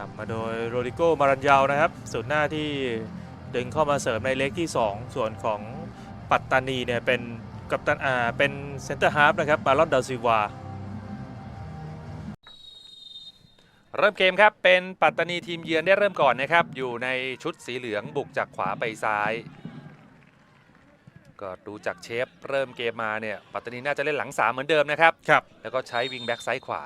นำมาโดยโรดิโกมารันยาวนะครับส่วนหน้าที่ดึงเข้ามาเสริมในเล็กที่ 2 ส่วนของปัตตานีเนี่ยเป็นกัปตันอ่าเป็นเซนเตอร์ฮาร์ฟนะครับมาลอนดาซิวาเริ่มเกมครับ เป็นปัตตานีทีมเยือนได้เริ่มก่อนนะครับ อยู่ในชุดสีเหลืองบุกจากขวาไปซ้าย ก็ดูจากเชฟเริ่มเกมมาเนี่ย ปัตตานีน่าจะเล่นหลังสามเหมือนเดิมนะครับครับ แล้วก็ใช้วิงแบ็กซ้ายขวา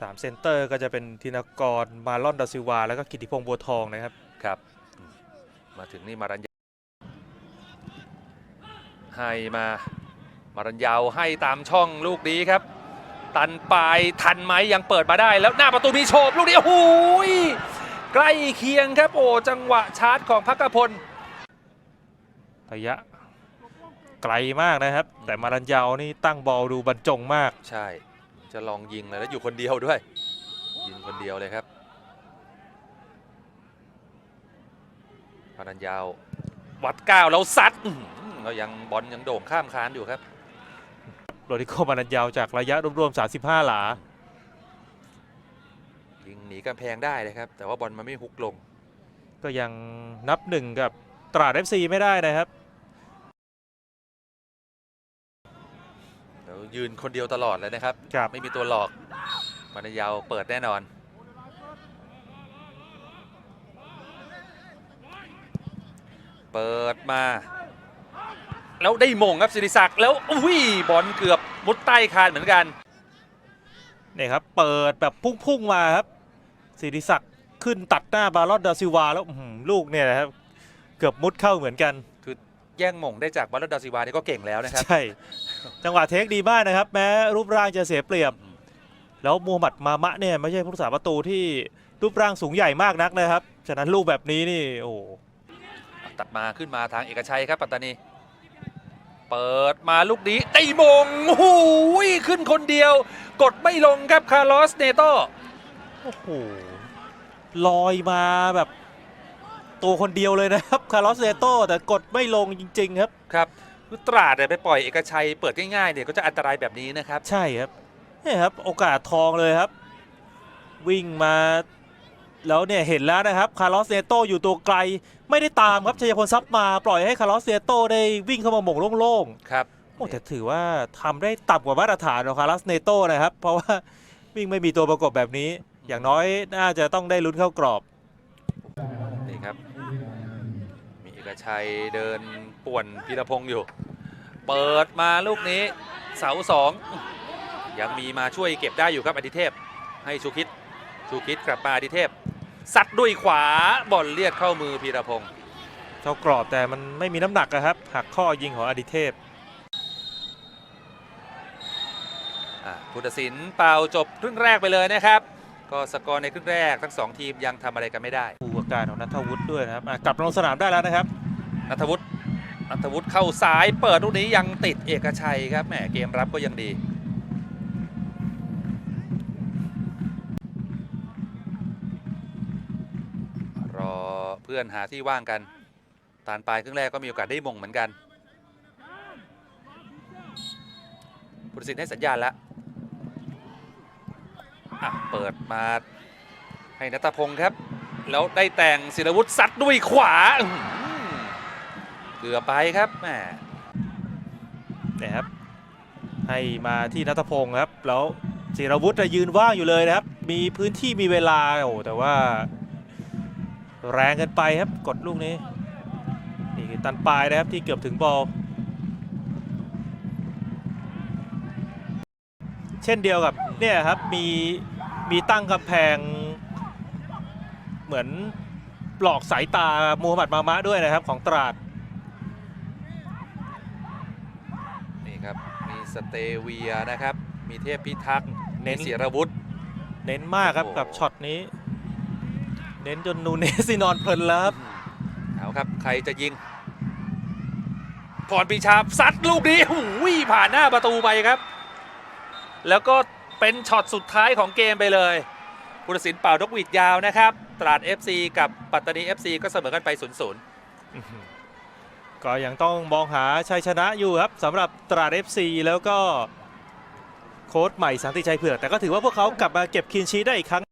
สามเซนเตอร์ก็จะเป็นธินกรมาลอนดาซิวา แล้วก็กิติพงษ์บัวทองนะครับ ครับอืมมาถึงนี่มารัญญาให้มามารัญยาวให้ตามช่องลูกนี้ครับ ตันปลายทันไหมยังเปิดมาได้ แล้วหน้าประตูมีโฉบลูกนี้โอ้โหยใกล้เคียงครับโอ้จังหวะชาร์จของพักกพลระยะไกลมากนะครับ แต่มารันยาวนี่ตั้งบอลดูบรรจงมากใช่ จะลองยิงเลยแล้วอยู่คนเดียวด้วย ยิงคนเดียวเลยครับพนันยาววัดก้าวแล้วซัดอื้อหือก็ยังบอลยังโด่งข้ามคานอยู่ครับโรดิโกมารันยาวจากระยะรวมๆ35 หลา ยิงหนีกำแพงได้เลยครับ แต่ว่าบอลมันไม่ฮุกลง ก็ยังนับหนึ่งกับตราด FC ไม่ได้นะครับ แล้วยืนคนเดียวตลอดเลยนะครับ ครับไม่มีตัวหลอกพนันยาวเปิดแน่นอน เปิดมา แล้วได้มงครับสิริศักดิ์แล้วอุ้ยบอลเกือบมุดใต้คานเหมือนกันนี่ครับ เปิดแบบพุ่งๆมาครับสิริศักดิ์ขึ้นตัดหน้าบาลอนดาซิวาแล้วอื้อหือลูกเนี่ยนะครับ เกือบมุดเข้าเหมือนกัน แย่งมงได้จากบอลลดาซิวานี่ก็เก่งแล้วนะครับ ใช่ จังหวะเทคดีมากนะครับ แม้รูปร่างจะเสียเปรียบ แล้วมูฮัมหมัดมามะเนี่ยไม่ใช่ผู้รักษาประตูที่รูปร่างสูงใหญ่มากนักนะครับ ฉะนั้นลูกแบบนี้นี่โอ้โหตัดมาขึ้นมาทางเอกชัยครับปัตตานี เปิดมาลูกนี้ได้มงโอ้โหขึ้นคนเดียว กดไม่ลงครับคาร์ลอสเนโตโอ้โหลอยมาแบบตัวคนเดียวเลยนะครับคาร์ลอสเซโตแต่กดไม่ลงจริง ๆ ครับครับ คือตราดเนี่ยไปปล่อยเอกชัยเปิดง่ายๆเนี่ยก็จะอันตรายแบบนี้นะครับ ใช่ครับนี่ครับโอกาสทองเลยครับ วิ่งมาแล้วเนี่ยเห็นแล้วนะครับคาร์ลอสเซโตอยู่ตัวไกลไม่ได้ตามครับชัยพลซับมาปล่อยให้คาร์ลอสเซโตได้วิ่งเข้ามาหม่งโล่งครับๆโอ้แต่ถือว่าทำได้ต่ำกว่ามาตรฐานของคาร์ลอสเนโตนะครับ เพราะว่าวิ่งไม่มีตัวประกบแบบนี้ อย่างน้อยน่าจะต้องได้ลุ้นเข้ากรอบนี่ครับมีเอกชัยเดินป่วนพีรพงศ์อยู่ เปิดมาลูกนี้ เสาสองยังมีมาช่วยเก็บได้อยู่ครับอดิเทพ ให้ชูคิดชูคิดกลับมาอดิเทพซัดด้วยขวาบอลเลียดเข้ามือพีรพงศ์เข้ากรอบแต่มันไม่มีน้ำหนักอะครับหักข้อยิงของอดิเทพอะพุทธศิลป์เป่าจบครึ่งแรกไปเลยนะครับ ก็สกอร์ในครึ่งแรกทั้งสองทีมยังทำอะไรกันไม่ได้ ดูอาการของนัทวุฒิด้วยนะครับกลับลงสนามได้แล้วนะครับนัทวุฒินัทวุฒิเข้าซ้ายเปิดลูกนี้ยังติดเอกชัยครับแหมเกมรับก็ยังดีรอเพื่อนหาที่ว่างกันตานปลายครึ่งแรกก็มีโอกาสได้มงเหมือนกันพุทธิ์ให้สัญญาณแล้วอะเปิดมาให้นัทพงศ์ครับ แล้วได้แต่งศิลวุฒิซัดด้วยขวาเกือบไปครับแหมเนี่ยครับให้มาที่นัทพงศ์ครับ แล้วจิรวุฒิน่ะยืนว่างอยู่เลยนะครับ มีพื้นที่มีเวลาโอ้แต่ว่า แรงเกินไปครับกดลูกนี้นี่คือตันปลายนะครับที่เกือบถึงบอลเช่นเดียวกับเนี่ยครับมีมีตั้งกำแพง เหมือนหลอกสายตามูฮัมหมัดมามะด้วยนะครับของตราดนี่ครับมีสเตเวียนะครับ มีเทพพิทักษ์เน้นมีเสียรวุฒิเน้นมากครับโอ้โหกับช็อตนี้ เน้นจนนูเนสนี่นอนเพลินแล้วครับเอาครับใครจะยิงพรปีชาซัดลูกนี้หูยผ่านหน้าประตูไปครับ แล้วก็เป็นช็อตสุดท้ายของเกมไปเลยพุทธศิลป์เป่านกหวีดยาวนะครับ ตราด FC กับปัตตานี FC ก็เสมอกันไป0-0ก็ยังต้องมองหาชัยชนะอยู่ครับสำหรับตราด FC แล้วก็โค้ชใหม่สันติชัยเผือกแต่ก็ถือว่าพวกเขากลับมาเก็บคินชีได้อีกครั้ง